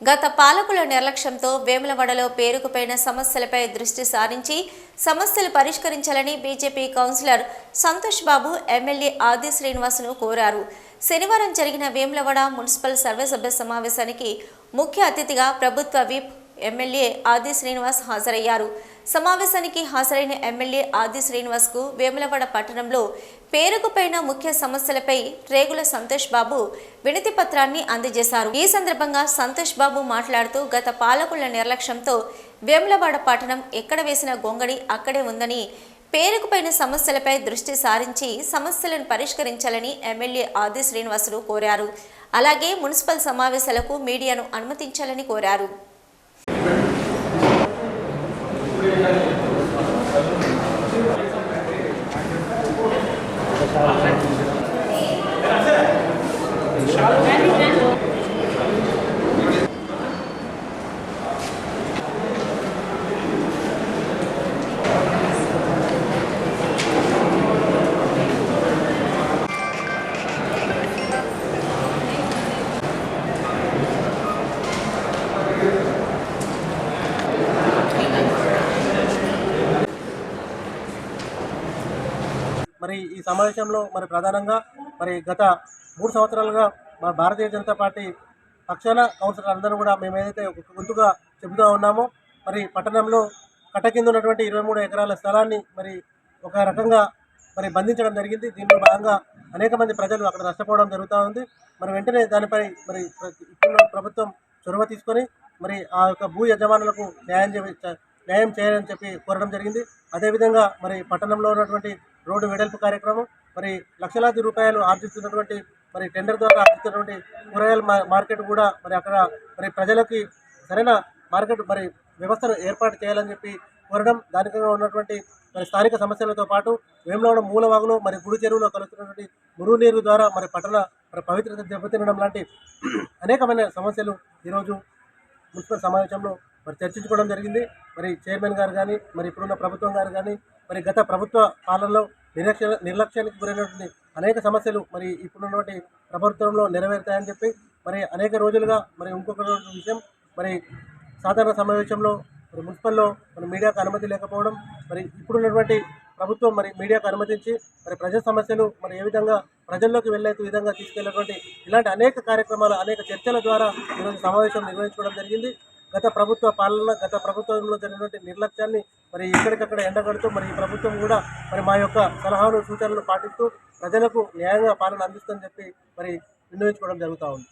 గత పాలకుల నిర్లక్ష్యంతో వేములవాడలో పేరుకుపోయిన సమస్యలపై దృష్టి సారించి సమస్యలు పరిష్కరించాలని BJP councillor Santosh Babu MLA Aadi శ్రీనివాసును కోరారు. శనివారం జరిగిన వేములవాడ మున్సిపల్ సర్వసభ్య సమావేశానికి ముఖ్య అతిథిగా ప్రభుత్వ విప్ ఎమ్మెల్యే ఆది శ్రీనివాస్ హాజరయ్యారు. సమావేశానికి హాజరైన ఎమ్మెల్యే ఆది శ్రీనివాస్కు వేములవాడ పట్టణంలో పేరుకుపోయిన ముఖ్య సమస్యలపై రేగుల సంతోష్ బాబు వినతి పత్రాన్ని అందజేశారు. ఈ సందర్భంగా సంతోష్ బాబు మాట్లాడుతూ గత పాలకుల నిర్లక్ష్యంతో వేములవాడ పట్టణం ఎక్కడ వేసిన గొంగడి అక్కడే ఉందని పేరుకుపోయిన సమస్యలపై దృష్టి సారించి సమస్యలను పరిష్కరించాలని ఎమ్మెల్యే ఆది శ్రీనివాసులు కోరారు. అలాగే మున్సిపల్ సమావేశాలకు మీడియాను అనుమతించాలని కోరారు. మరి ఈ సమావేశంలో మరి ప్రధానంగా మరి గత మూడు సంవత్సరాలుగా మా భారతీయ జనతా పార్టీ పక్షాన కౌన్సిలర్ అందరూ కూడా మేము ఏదైతే ఒక గొంతుగా చెబుతూ ఉన్నామో మరి పట్టణంలో కట్ట కింద ఉన్నటువంటి ఇరవై మూడు ఎకరాల స్థలాన్ని మరి ఒక రకంగా మరి బంధించడం జరిగింది. దీనిలో భాగంగా అనేక మంది ప్రజలు అక్కడ నష్టపోవడం జరుగుతూ ఉంది. మరి వెంటనే దానిపై మరి ఇప్పుడు ప్రభుత్వం చొరవ తీసుకొని మరి ఆ యొక్క భూ యజమానులకు న్యాయం చే న్యాయం చేయాలని చెప్పి కోరడం జరిగింది. అదేవిధంగా మరి పట్టణంలో ఉన్నటువంటి రోడ్డు వెడల్పు కార్యక్రమం మరి లక్షలాది రూపాయలు ఆర్జిస్తున్నటువంటి మరి టెండర్ ద్వారా ఆర్జిస్తున్నటువంటి కూరగాయల మా- మార్కెట్ కూడా మరి అక్కడ మరి ప్రజలకి సరైన మార్కెట్ మరి వ్యవస్థను ఏర్పాటు చేయాలని చెప్పి కోరడం దానికంగా ఉన్నటువంటి మరి స్థానిక సమస్యలతో పాటు వేములవాడ మూలవాగులో మరి గుడి చెరువులో కలుస్తున్నటువంటి మురుగునీరు ద్వారా మరి పట్టణ మరి పవిత్రత దెబ్బతినడం లాంటి అనేకమైన సమస్యలు ఈరోజు మున్సిపల్ సమావేశంలో మరి చర్చించుకోవడం జరిగింది. మరి చైర్మన్ గారు కానీ మరి ఇప్పుడున్న ప్రభుత్వం గారు కానీ మరి గత ప్రభుత్వ పాలనలో నిర్లక్ష్య నిర్లక్ష్యానికి గురైనటువంటి అనేక సమస్యలు మరి ఇప్పుడున్నటువంటి ప్రభుత్వంలో నెరవేరుతాయని చెప్పి మరి అనేక రోజులుగా మరి ఇంకొక విషయం మరి సాధారణ సమావేశంలో మరి మున్సిపల్లో మరి మీడియాకు అనుమతి లేకపోవడం మరి ఇప్పుడున్నటువంటి ప్రభుత్వం మరి మీడియాకు అనుమతించి మరి ప్రజా సమస్యలు మరి ఏ విధంగా ప్రజల్లోకి వెళ్ళే విధంగా తీసుకెళ్ళినటువంటి ఇలాంటి అనేక కార్యక్రమాలు అనేక చర్చల ద్వారా ఈరోజు సమావేశం నిర్వహించుకోవడం జరిగింది. గత ప్రభుత్వ పాలన గత ప్రభుత్వంలో జరిగినటువంటి నిర్లక్ష్యాన్ని మరి ఎక్కడికక్కడ ఎండగడుతూ మరి ఈ ప్రభుత్వం కూడా మరి మా యొక్క సలహాలు సూచనలు పాటిస్తూ ప్రజలకు న్యాయంగా పాలన అందిస్తుందని చెప్పి మరి వినియోగించుకోవడం జరుగుతూ ఉంది.